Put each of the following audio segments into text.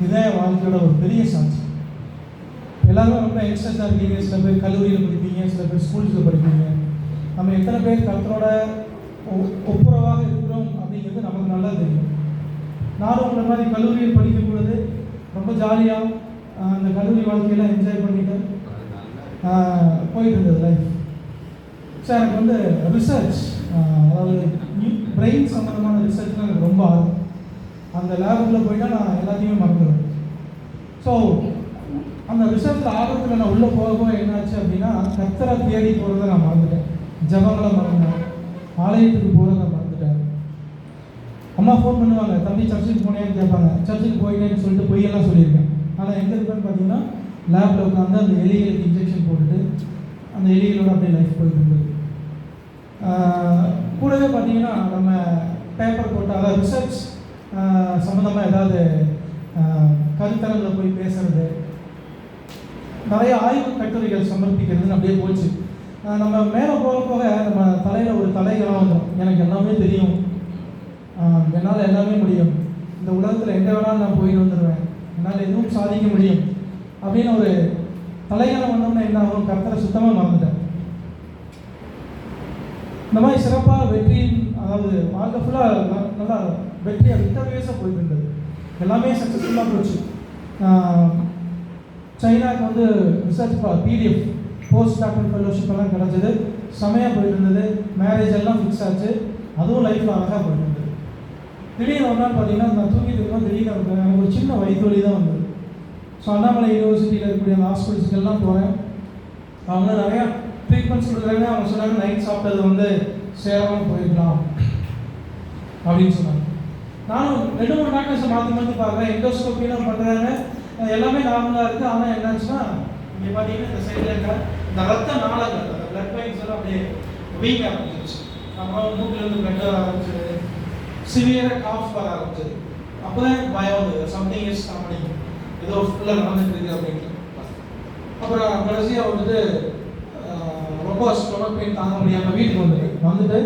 இதுதான் என் வாழ்க்கையோட ஒரு பெரிய சாட்சி எல்லாரும் ரொம்ப யங்ஸ்டர்ஸாக இருக்கீங்க. சில பேர் கல்லூரியில் படிப்பீங்க சில பேர் ஸ்கூல்ஸில் படிப்பீங்க. நம்ம எத்தனை பேர் கர்த்தரோட ஒ- ஒப்புரவாக இருக்கிறோம் அப்படிங்கிறது நமக்கு நல்லா தெரியும். நானும் உங்களை மாதிரி கல்லூரியில் படிக்கும் பொழுது ரொம்ப ஜாலியாக அந்த கல்லூரி வாழ்க்கையெல்லாம் என்ஜாய் பண்ணிட்டு போயிட்டு இருந்தது லைஃப் ஸோ எனக்கு வந்து ரிசர்ச் அதாவது பிரெயின் சம்மந்தமான ரிசர்ச்லாம் எனக்கு ரொம்ப ஆர்வம். அந்த லேபுக்குள்ளே போயிட்டால் நான் எல்லாத்தையுமே மறந்துடுவேன். ஸோ அந்த ரிசர்ச்சில் ஆர்வத்தில் நான் உள்ளே போக போக என்னாச்சு அப்படின்னா கத்தரை தேடி போகிறத நான் மறந்துட்டேன். ஜபங்களை மறந்தேன் ஆலயத்துக்கு போகிறத மறந்துட்டேன். அம்மா ஃபோன் பண்ணுவாங்க தம்பி சர்ச்சுக்கு போனேன்னு கேட்பாங்க. சர்ச்சுக்கு போயிட்டேன்னு சொல்லிட்டு பொய்யெல்லாம் சொல்லியிருக்கேன். ஆனால் எங்கே இருப்பேன்னு பார்த்தீங்கன்னா லேபில் உட்காந்து அந்த எலிகளுக்கு இன்ஜெக்ஷன் போட்டுட்டு அந்த எலிகளோட அப்படியே லைஃப் போயிட்டு இருந்தது. கூடவே பார்த்தீங்கன்னா நம்ம பேப்பர் போட்டு அதாவது ரிசர்ச் சம்மந்தமாக ஏதாவது கருத்தரங்கில் போய் பேசுறது. நிறைய ஆய்வு கட்டுரைகள் சமர்ப்பிக்கிறதுன்னு அப்படியே போச்சு. நம்ம மேலே போக போக நம்ம தலையில் ஒரு தலைகளாக வந்தோம் எனக்கு எல்லாமே தெரியும். என்னால் எல்லாமே முடியும். இந்த உலகத்தில் எங்கே வேணாலும் நான் போயிட்டு வந்துடுவேன் என்னால் எதுவும் சாதிக்க முடியும். அப்படின்னு ஒரு தலைகளை வந்தோம்னா என்ன ஆகும்? கருத்தரை சுத்தமாக மறந்துட்டேன். இந்த மாதிரி சிறப்பாக வெற்றி அதாவது வாழ்க்கை ஃபுல்லாக நல்லா வெற்றி அது இன்டர்வியூஸாக போயிட்டு இருந்தது எல்லாமே சக்ஸஸ்ஃபுல்லாக போச்சு. சைனாவுக்கு சைனாக்கு வந்து research PDF post doctor fellowship எல்லாம் கிடச்சிது. செமையாக போயிட்டு இருந்தது மேரேஜ் எல்லாம் ஃபிக்ஸ் ஆச்சு. அதுவும் லைஃப்பில் அழகாக போயிட்டு இருந்தது திடீர்னு ஒரு நாள் பார்த்தீங்கன்னா நான் தூங்கிட்டு இருக்கோம் திடீர்னு எனக்கு எனக்கு ஒரு சின்ன வயிற்று வலி தான் வந்தது. ஸோ அண்ணாமலை யூனிவர்சிட்டியில் இருக்கக்கூடிய அந்த ஹாஸ்பிட்டல்ஸ்க்கெல்லாம் போகிறேன் அவங்க நிறையா ட்ரீட்மெண்ட்ஸ் கொடுக்குறாங்க. அவங்க சொன்னாங்க நைட் சாப்பிட்டது வந்து சேரமாக போயிருக்கலாம் அப்படின்னு சொன்னாங்க. நானும் ரெண்டு மூணு டாக்டர்ஸை மாற்றி மாற்றி பார்க்குறேன். எண்டோஸ்கோப்பிலாம் பண்ணுறாங்க எல்லாமே நார்மலாக இருக்குது ஆனால் என்னாச்சுன்னா இங்கே பார்த்தீங்கன்னா இந்த சைடில் இருக்கிற இந்த ரத்த நாளங்கள் அந்த பிளட் வெயின்ஸ் எல்லாம் அப்படியே வீக் ஆரம்பிச்சிருச்சு. அப்புறம் மூக்கிலேருந்து பிளட் வர ஆரம்பிச்சது. சிவியராக காஃப் வர ஆரம்பிச்சது. அப்போ தான் பயம் வந்தது. சம்திங் இஸ் ஹேப்பனிங் ஏதோ ஃபுல்லாக நடந்துட்டு இருக்கு அப்படின்ட்டு. அப்புறம் கடைசியாக வந்துட்டு ரொம்ப ஸ்டொமக் பெயின் தாங்க முடியாமல் வீட்டுக்கு வந்துட்டு வந்துட்டு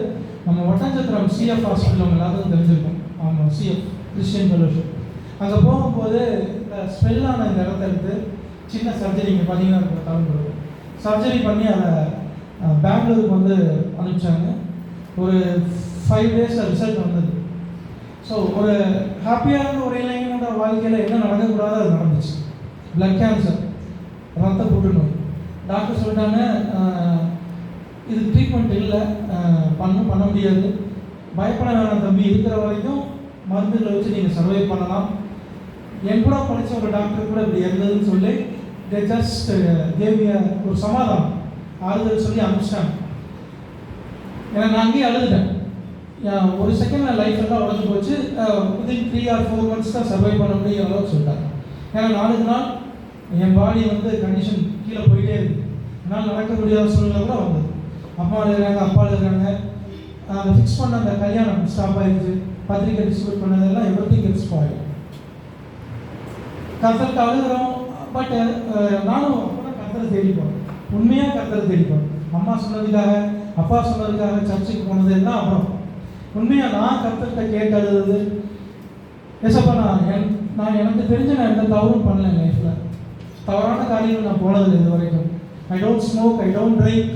நம்ம ஒட்டஞ்சத்திரம் சிஎஃப் ஹாஸ்பிட்டல் அவங்க எல்லாத்துக்கும் தெரிஞ்சிருக்கும். ஆமாம் சிஎஃப் கிறிஸ்டியன் ஃபெலோஷிப் அங்கே போகும்போது இந்த ஸ்மெல்லான இந்த இடத்த எடுத்து சின்ன சர்ஜரி இங்கே பார்த்தீங்கன்னா இருக்கும் தமிழ் சர்ஜரி பண்ணி அதை பெங்களூருக்கு வந்து அனுப்பிச்சாங்க. ஒரு ஃபைவ் டேஸ் ரிசல்ட் வந்தது. ஸோ ஒரு ஹாப்பியான ஒரு இளைஞனோட வாழ்க்கையில் என்ன நடக்கக்கூடாதோ அது நடந்துச்சு. பிளட் கேன்சர் ரத்த புற்றுநோய். டாக்டர் சொல்லிட்டாங்க இது ட்ரீட்மெண்ட் இல்லை. பண்ண பண்ண முடியாது. பயப்பட வேணாம் தம்பி. இருக்கிற வரைக்கும் மருந்துகளை வச்சு நீங்கள் சர்வை பண்ணலாம். என் கூட படித்த ஒரு டாக்டர் கூட இப்படி இருந்ததுன்னு சொல்லி தே ஜஸ்ட் தேவிய ஒரு சமாதானம். ஆறுதல் சொல்லி அனுப்பிச்சிட்டாங்க. ஏன்னா நான் அங்கேயே அழுதுட்டேன். ஒரு செகண்ட் லைஃப் எல்லாம் உடஞ்சு போச்சு. Within three or four months தான் சர்வை பண்ண முடியும் அளவுக்கு சொல்லிட்டாங்க. ஏன்னா நாளுக்கு நாள் என் பாடி வந்து கண்டிஷன் கீழே போயிட்டே இருக்கு. என்னால் நடக்க முடியாத சூழ்நிலை கூட வந்தது. அம்மா இருக்கிறாங்க அப்பா இருக்கிறாங்க நாங்கள் ஃபிக்ஸ் பண்ண அந்த கல்யாணம் ஸ்டாப் ஆயிடுச்சு. பத்திரிக்கை டிஸ்ட்ரிபியூட் பண்ணதெல்லாம் எவ்ரி திங் இட்ஸ் பாய் கத்தருக்கு அழுகிறோம் பட் நானும் கத்தரை தேடிப்போம். உண்மையாக கத்தரை தேடிப்போம். அம்மா சொன்னதுக்காக அப்பா சொன்னதுக்காக சர்ச்சுக்கு போனது எல்லாம் அப்புறம். உண்மையாக நான் கத்தர்கிட்ட கேட்டு அழுது எசப்பண்ணா நான் என் நான் எனக்கு தெரிஞ்ச நான் எந்த தவறும் பண்ணல லைஃப்பில் தவறான காரியங்கள் நான் போனதில்லை இது வரைக்கும் I don't smoke I don't drink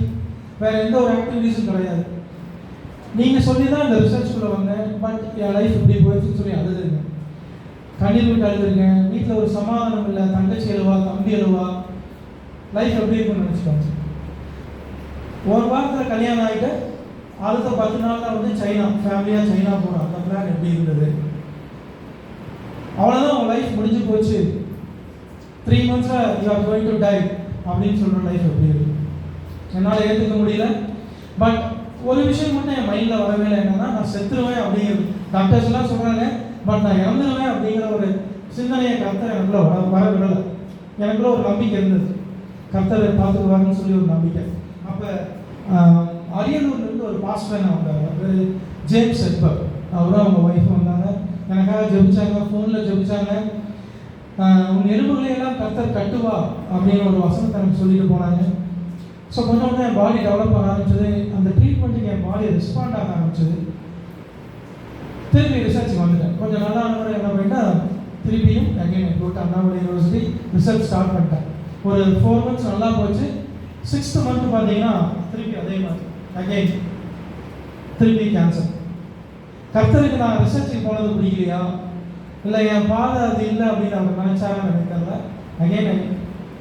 வேறு எந்த ஒரு ஆக்டிவிட்டீஸும் கிடையாது. நீங்கள் சொல்லி தான் இந்த ரிசர்ச்குள்ளே வந்தேன் பட் என் லைஃப் இப்படி போயிடுச்சுன்னு சொல்லி அழுதுருக்கேன் கண்ணீர் விட்டு அழுதுருக்கேன் வீட்டில் ஒரு சமாதானம் இல்லை தங்கச்சி எழுவா தம்பி எழுவா லைஃப் எப்படி இருக்குன்னு நினச்சிக்கோங்க. ஒரு வாரத்தில் கல்யாணம் ஆகிட்டு அடுத்த பத்து நாளில் வந்து சைனா ஃபேமிலியாக சைனா போகிறோம் அந்த பிளான் எப்படி இருந்தது? அவ்வளோதான் உங்கள் லைஃப் முடிஞ்சு போச்சு. Three மந்த்ஸில் you are going to die அப்படின்னு சொல்கிற லைஃப் எப்படி இருக்கு? என்னால் ஏற்றுக்க முடியல. பட் ஒரு விஷயம் மட்டும் என் மைண்டில் வரவே இல்லை என்னன்னா நான் செத்துருவேன் அப்படிங்கிறது டாக்டர்ஸ்லாம் சொல்கிறாங்க பட் நான் இறந்துருவேன் அப்படிங்கிற ஒரு சிந்தனையை கர்த்தர் எனக்குள்ள வர வர விடலை எனக்குள்ள ஒரு நம்பிக்கை இருந்தது. கர்த்தரை பார்த்துக்குவாருன்னு சொல்லி ஒரு நம்பிக்கை. அப்போ அரியலூர்லேருந்து ஒரு பாஸ்டர் வந்தாங்க அவர் ஜேம்ஸ் எட்பர் அவரும் அவங்க ஒய்ஃப் வந்தாங்க. எனக்காக ஜெபிச்சாங்க ஃபோனில் ஜெபிச்சாங்க. உன் எலும்புகளையெல்லாம் கர்த்தர் கட்டுவா அப்படின்னு ஒரு வசனத்தை எனக்கு சொல்லிட்டு போனாங்க. ஸோ கொஞ்சம் கொஞ்சம் என் பாடி டெவலப் ஆக ஆரம்பிச்சது. அந்த ட்ரீட்மெண்ட்டுக்கு என் பாடி ரெஸ்பாண்ட் ஆக ஆரம்பிச்சது. திரும்பி ரிசர்ச் வந்துட்டேன். கொஞ்சம் நல்லா ஆனவரை என்ன பண்ணிட்டா திருப்பியும் again I got Annamalai university research start பண்ணிட்டேன். ஒரு ஃபோர் மந்த்ஸ் நல்லா போச்சு. சிக்ஸ்த் மந்த் பார்த்தீங்கன்னா திருப்பி அதே மாதிரி அகைன் திருப்பி கேன்சர் கர்த்தருக்கு நான் ரிசர்ச்சுக்கு போனது பிடிக்கலையா? இல்லை என் பாதை அது இல்லை அப்படின்னு அவங்க நினைச்சாங்கன்னு நினைக்கிறத அகைன்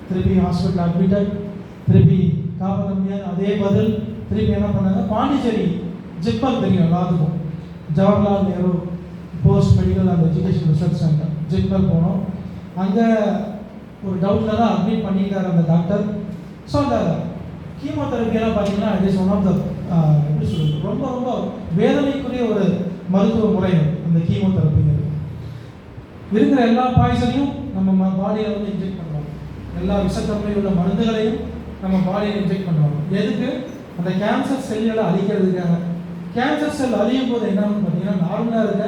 திருப்பி ஹாஸ்பிட்டல் அட்மிட்டட் காப்பாற்ற முடியாது அதே பதில் திருப்பி என்ன பண்ணாங்க? பாண்டிச்சேரி ஜிப்மல் தெரியும் எல்லாத்துக்கும். Jawaharlal Nehru post medical and education research centre JIPMER போனோம். அங்கே ஒரு டவுட்டில் தான் அட்மிட் பண்ணிட்டார் அந்த டாக்டர் ஸோ அந்த கீமோதெரப்பியெல்லாம் பார்த்தீங்கன்னா it is one of the எப்படி சொல்கிறது ரொம்ப ரொம்ப வேதனைக்குரிய ஒரு மருத்துவ முறை அந்த அந்த கீமோதெரப்பிங்கிறது இருக்கிற எல்லா பாய்சனையும் நம்ம பாடியில் வந்து இன்ஜெக்ட் பண்ணுறோம் எல்லா விஷத்தன்மையுள்ள மருந்துகளையும் நம்ம பாடியை இன்ஜெக்ட் பண்ணுவோம். எதுக்கு? அந்த கேன்சர் செல்களை அழிக்கிறதுக்காக. கேன்சர் செல் அழியும் போது என்னன்னு பார்த்தீங்கன்னா நார்மலாக இருக்க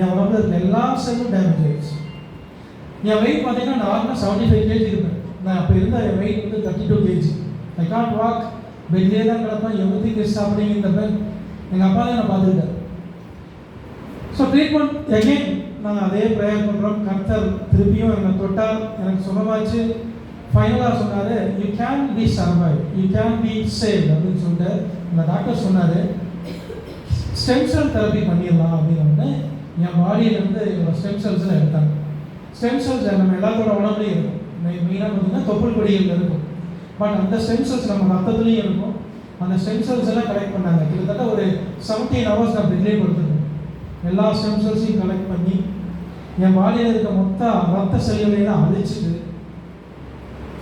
என் உடம்புல இருக்க எல்லா செல்லும் டேமேஜ் ஆயிடுச்சு. என் வெயிட் பார்த்தீங்கன்னா நார்மலாக செவன்டி ஃபைவ் கேஜி இருப்பேன் நான் அப்போ இருந்த என் வெயிட் வந்து thirty two KG I can't walk பெட்லேயே தான் கிடப்பேன். எவ்ரி திங் இஸ் எங்கள் அப்பா தான் நான் பார்த்துக்கிட்டேன் ஸோ ட்ரீட்மெண்ட் எகெயின் நாங்கள் அதே ப்ரேயர் பண்ணுறோம் கர்த்தர் திருப்பியும் என்னை தொட்டால் எனக்கு சுகமாச்சு. ஃபைனலாக சொன்னார் you can be survive you can be save அப்படின்னு சொல்லிட்டு அந்த டாக்டர் சொன்னார். ஸ்டெம் செல் தெரப்பி பண்ணிடலாம் அப்படின்னு என் பாடியிலேருந்து என்னோடய ஸ்டெம் செல்ஸில் எடுத்தாங்க. ஸ்டெம் செல்ஸ் நம்ம எல்லாத்தோட உடம்புலையும் இருக்கும். மெயினாக பார்த்தீங்கன்னா தொப்புள் கொடியில் இருக்கும். பட் அந்த ஸ்டெம் செல்ஸ் நம்ம ரத்தத்துலேயும் இருக்கும். அந்த ஸ்டெம் செல்ஸ் எல்லாம் கலெக்ட் பண்ணாங்க. கிட்டத்தட்ட ஒரு செவன்டீன் ஹவர்ஸ் நான் பெட்லேயே கொடுத்துருக்கேன். எல்லா ஸ்டெம் செல்ஸையும் கலெக்ட் பண்ணி என் பாடியில் இருக்க மொத்த ரத்த செல்களையும் அழிச்சிட்டு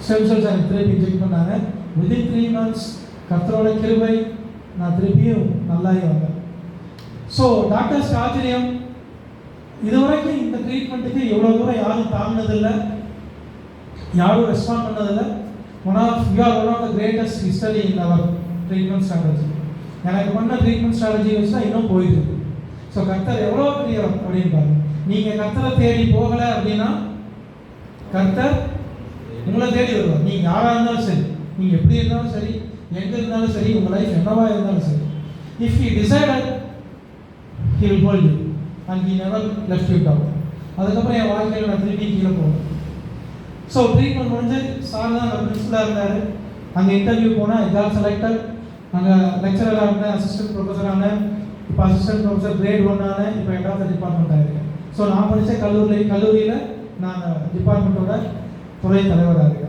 ஸ்டெம் செல்ஸ் எனக்கு திருப்பி இன்ஜெக்ட் பண்ணாங்க. வித்தின் த்ரீ மந்த்ஸ் கத்தரோட கிருபை நான் திருப்பியும் நல்லாகி வந்தேன். ஸோ டாக்டர்ஸ் ஆச்சரியம். இதுவரைக்கும் இந்த ட்ரீட்மெண்ட்டுக்கு எவ்வளோ தூரம் யாரும் தாங்கினதில்லை. யாரும் ரெஸ்பாண்ட் பண்ணதில்லை. One of you are one of the greatest history in our treatment strategy எனக்கு பண்ண ட்ரீட்மெண்ட் ஸ்ட்ராட்டஜி வச்சு தான் இன்னும் போயிருக்கு ஸோ கர்த்தர் எவ்வளோ பெரிய அப்படின்னு பாருங்க. நீங்கள் கர்த்தரை தேடி போகலை அப்படின்னா கர்த்தர் உங்களை தேடி வருவார். நீங்கள் யாராக இருந்தாலும் சரி நீங்கள் எப்படி இருந்தாலும் சரி எங்கே இருந்தாலும் சரி உங்கள் லைஃப் என்னவா இருந்தாலும் சரி. If you decided he will hold you and he never left you down அதுக்கப்புறம் என் வாழ்க்கையில் நான் திருப்பி கீழே போகணும். ஸோ ட்ரீட்மெண்ட் முடிஞ்சு சார் தான் அந்த பிரின்சிபலாக இருந்தார். அங்கே இன்டர்வியூ போனேன். எல்லாம் செலக்டட் அங்கே லெக்சரராக இருந்தேன் அசிஸ்டன்ட் ப்ரொஃபஸர் ஆனேன். இப்போ அசிஸ்டன்ட் ப்ரொஃபஸர் கிரேட் ஒன் ஆனேன். இப்போ எட்டாவது டிபார்ட்மெண்ட்டாக இருக்கேன். ஸோ நான் படித்த கல்லூரி கல்லூரியில் நான் டிபார்ட்மெண்ட்டோட துறை தலைவராக.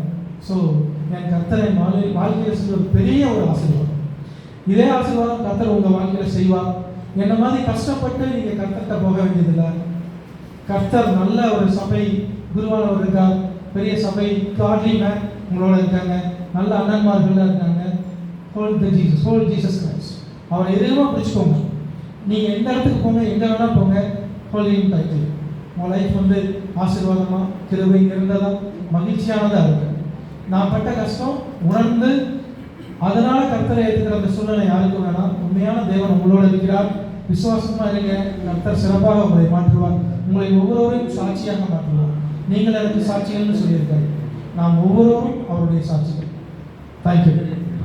ஸோ என் கர்த்தரை மாலை வாழ்க்கையில் செஞ்ச ஒரு பெரிய ஒரு ஆசீர்வாதம். இதே ஆசீர்வாதம் கர்த்தர் உங்கள் வாழ்க்கையில் செய்வார். என்ன மாதிரி கஷ்டப்பட்டு நீங்கள் கர்த்தர்கிட்ட போக வேண்டியதில்லை. கர்த்தர் நல்ல ஒரு சபை குருவானவர் இருக்கார். பெரிய சபை காட்லி மேன் உங்களோட இருக்காங்க. நல்ல அண்ணன்மார்கள்லாம் இருக்காங்க. Hold the Jesus hold Jesus Christ அவரை எதிரமாக பிடிச்சிக்கோங்க. நீங்கள் எந்த இடத்துக்கு போங்க எங்கே வேணால் போங்க. ஹோலியின் டைட்டில் உங்கள் லைஃப் வந்து ஆசீர்வாதமாக கிருபை நிறைந்ததா மகிழ்ச்சியானதாக இருக்கு நான் பட்ட கஷ்டம் உணர்ந்து அதனால கர்த்தரை ஏற்றுக்கிற அந்த சூழ்நிலை யாருக்கும் வேணாம். உண்மையான தேவன் உங்களோட இருக்கிறார். விசுவாசமா இருங்க. கர்த்தர் சிறப்பாக உங்களை மாற்றுவார். உங்களை ஒவ்வொருவரையும் சாட்சியாக மாற்றுவார். நீங்கள் எனக்கு சாட்சிகள்னு சொல்லியிருக்காரு. நாம் ஒவ்வொருவரும் அவருடைய சாட்சிகள். தேங்க்யூ